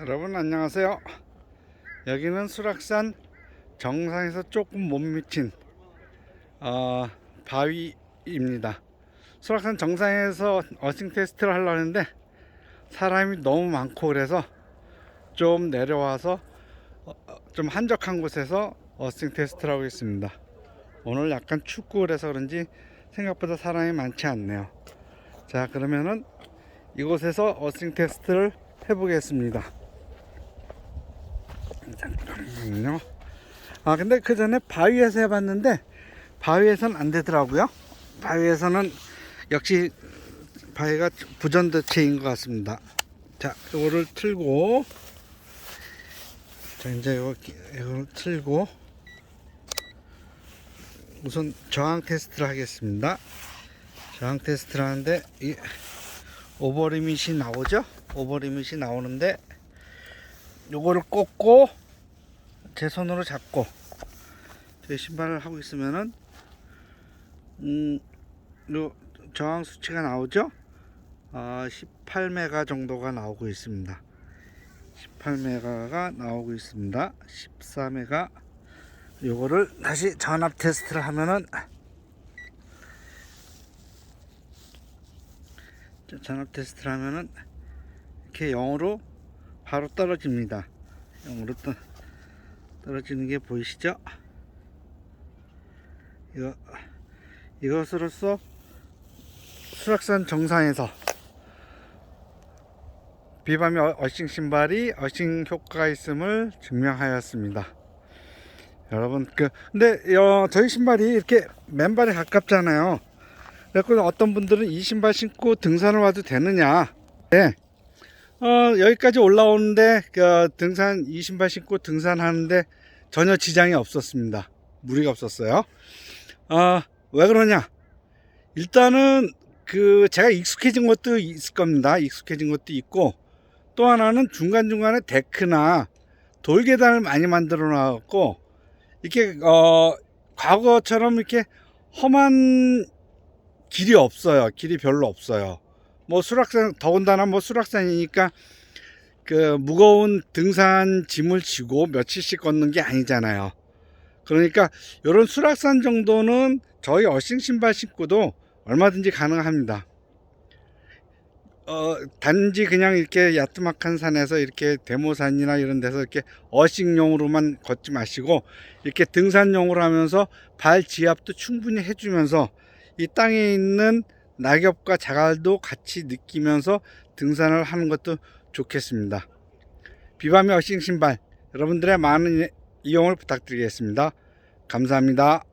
여러분 안녕하세요. 여기는 수락산 정상에서 조금 못 미친 어, 바위입니다. 수락산 정상에서 어싱 테스트를 하려는데 사람이 너무 많고 그래서 좀 내려와서 어, 어, 좀 한적한 곳에서 어싱 테스트를 하고 있습니다. 오늘 약간 춥고 그래서 그런지 생각보다 사람이 많지 않네요. 자 그러면은 이곳에서 어싱 테스트를 해보겠습니다. 잠깐만요. 아 근데 그 전에 바위에서 해봤는데 바위에서는 안 되더라고요. 바위에서는 역시 바위가 부전대체인 것 같습니다. 자, 이거를 틀고 자 이제 이거 이걸 틀고 우선 저항 테스트를 하겠습니다. 저항 테스트를 하는데 이 오버리밋이 나오죠? 오버리밋이 나오는데 요거를 꽂고 제 손으로 잡고 제 신발을 하고 있으면은 음, 요 저항 수치가 나오죠? 아, 18메가 정도가 나오고 있습니다. 18메가가 나오고 있습니다. 14메가 요거를 다시 전압 테스트를 하면은 자, 전압 테스트를 하면은 이렇게 0으로 바로 떨어집니다. 0으로 떠, 떨어지는 게 보이시죠? 이거 이것으로써 수락산 정상에서 비밤이 어- 어싱 신발이 어싱 효과가 있음을 증명하였습니다. 여러분 그 근데 어, 저희 신발이 이렇게 맨발에 가깝잖아요. 그래서 어떤 분들은 이 신발 신고 등산을 와도 되느냐? 네. 어, 여기까지 올라오는데 그 등산 이 신발 신고 등산하는데 전혀 지장이 없었습니다. 무리가 없었어요. 어, 왜 그러냐? 일단은 그 제가 익숙해진 것도 있을 겁니다. 익숙해진 것도 있고 또 하나는 중간중간에 데크나 돌계단을 많이 만들어 놨고 이렇게 어 과거처럼 이렇게 험한 길이 없어요. 길이 별로 없어요. 뭐 수락산 더군다나 뭐 수락산이니까 그 무거운 등산 짐을 지고 며칠씩 걷는 게 아니잖아요. 그러니까 이런 수락산 정도는 저희 어싱 신발 신고도 얼마든지 가능합니다. 어, 단지 그냥 이렇게 야트막한 산에서 이렇게 데모산이나 이런 데서 이렇게 어싱용으로만 걷지 마시고 이렇게 등산용으로 하면서 발 지압도 충분히 해주면서 이 땅에 있는 낙엽과 자갈도 같이 느끼면서 등산을 하는 것도 좋겠습니다. 비밤의 어싱 신발 여러분들의 많은 이용을 부탁드리겠습니다. 감사합니다.